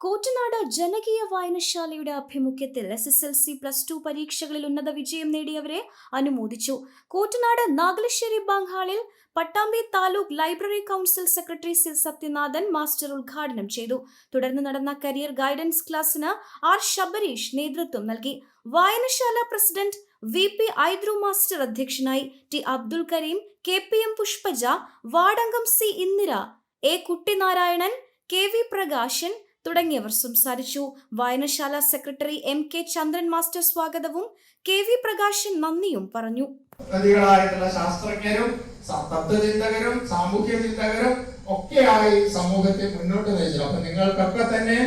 കൂറ്റനാട് ജനകീയ വായനശാലയുടെ ആഭിമുഖ്യത്തിൽ S S L C plus two പരീക്ഷകളിൽ ഉന്നത വിജയം നേടിയവരെ അനുമോദിച്ചു. കൂറ്റനാട് നാഗലശ്ശേരി ബാങ്ക് ഹാളിൽ Pattambi taluk library council secretary C Sathyanathan master ഉദ്ഘാടനം ചെയ്തു. തുടർന്ന് നടന്ന കരിയർ ഗൈഡൻസ് ക്ലാസ്സിന് ആർ ശബരീഷ് നേതൃത്വം നൽകി. വായനശാല president V P Aidru master അധ്യക്ഷനായി. T Abdul Kareem K P M Pushpaja Vadangam C Indira A Kuttinarayanan K V Prakashan തുടങ്ങിയവർ സംസാരിച്ചു. വായനശാല secretary M K Chandran master സ്വാഗതവും കെ വി പ്രകാശൻ നന്ദിയും പറഞ്ഞു. ശാസ്ത്രജ്ഞരും തത്വചിന്തകരും സാമൂഹ്യ ചിന്തകരും ഒക്കെയായി സമൂഹത്തെ മുന്നോട്ട് നയിച്ചു അപ്പൊ നിങ്ങൾക്കൊക്കെ തന്നെ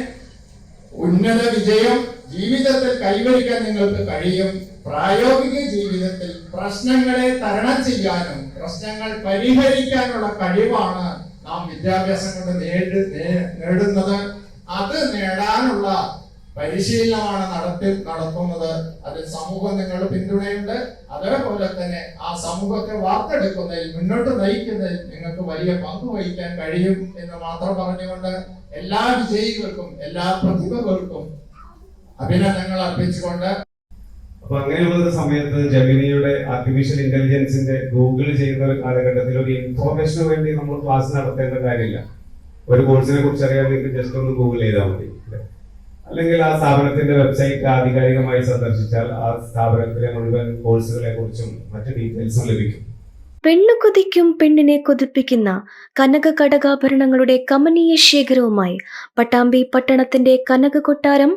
ഉന്നത വിജയം ജീവിതത്തിൽ കൈവരിക്കാൻ നിങ്ങൾക്ക് കഴിയും. പ്രായോഗിക ജീവിതത്തിൽ പ്രശ്നങ്ങളെ തരണം ചെയ്യാനും പ്രശ്നങ്ങൾ പരിഹരിക്കാനുള്ള കഴിവാണ് നാം വിദ്യാഭ്യാസം കൊണ്ട് നേടുന്നത്. അത് നേടാനുള്ള പരിശീലനമാണ് നടത്തി നടത്തുന്നത്. അതിൽ സമൂഹം നിങ്ങളുടെ പിന്തുണയുണ്ട്. അതേപോലെ തന്നെ ആ സമൂഹത്തെ വാർത്തെടുക്കുന്നതിൽ മുന്നോട്ട് നയിക്കുന്നതിൽ നിങ്ങൾക്ക് വലിയ പങ്ക് വഹിക്കാൻ കഴിയും എന്ന് മാത്രം പറഞ്ഞുകൊണ്ട് എല്ലാ വിജയികൾക്കും എല്ലാ പ്രതിഭകൾക്കും അഭിനന്ദനങ്ങൾ അർപ്പിച്ചുകൊണ്ട് അപ്പൊ അങ്ങനെയുള്ള സമയത്ത് ജമിനിയുടെ ആർട്ടിഫിഷ്യൽ ഇന്റലിജൻസിന്റെ ഗൂഗിൾ ചെയ്യുന്ന ഒരു കാലഘട്ടത്തിൽ ഒരു ഇൻഫോർമേഷന് വേണ്ടി നമ്മൾ ക്ലാസ് നടത്തേണ്ട കാര്യമില്ല. ഒരു കോഴ്സിനെ കുറിച്ച് അറിയാൻ നിങ്ങൾക്ക് ജസ്റ്റ് ഒന്ന് ഗൂഗിൾ ചെയ്താൽ മതി. അല്ലെങ്കിൽ ആ സ്ഥാപനത്തിന്റെ വെബ്സൈറ്റ് ആധികാരികമായി സന്ദർശിച്ചാൽ ആ സ്ഥാപനത്തിലെ മുഴുവൻ കോഴ്സുകളെ കുറിച്ചും മറ്റു ഡീറ്റെയിൽസും ലഭിക്കും. പെണ്ണു കൊതിക്കും പെണ്ണിനെ കൊതിപ്പിക്കുന്ന കനക കടകാഭരണങ്ങളുടെ കമനീയ ശേഖരവുമായി പട്ടാമ്പി പട്ടണത്തിന്റെ കനക കൊട്ടാരം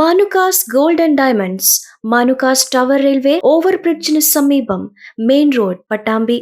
Manukas gold and diamonds Manukas tower railway ഓവർബ്രിഡ്ജിന് സമീപം മെയിൻ റോഡ് പട്ടാമ്പി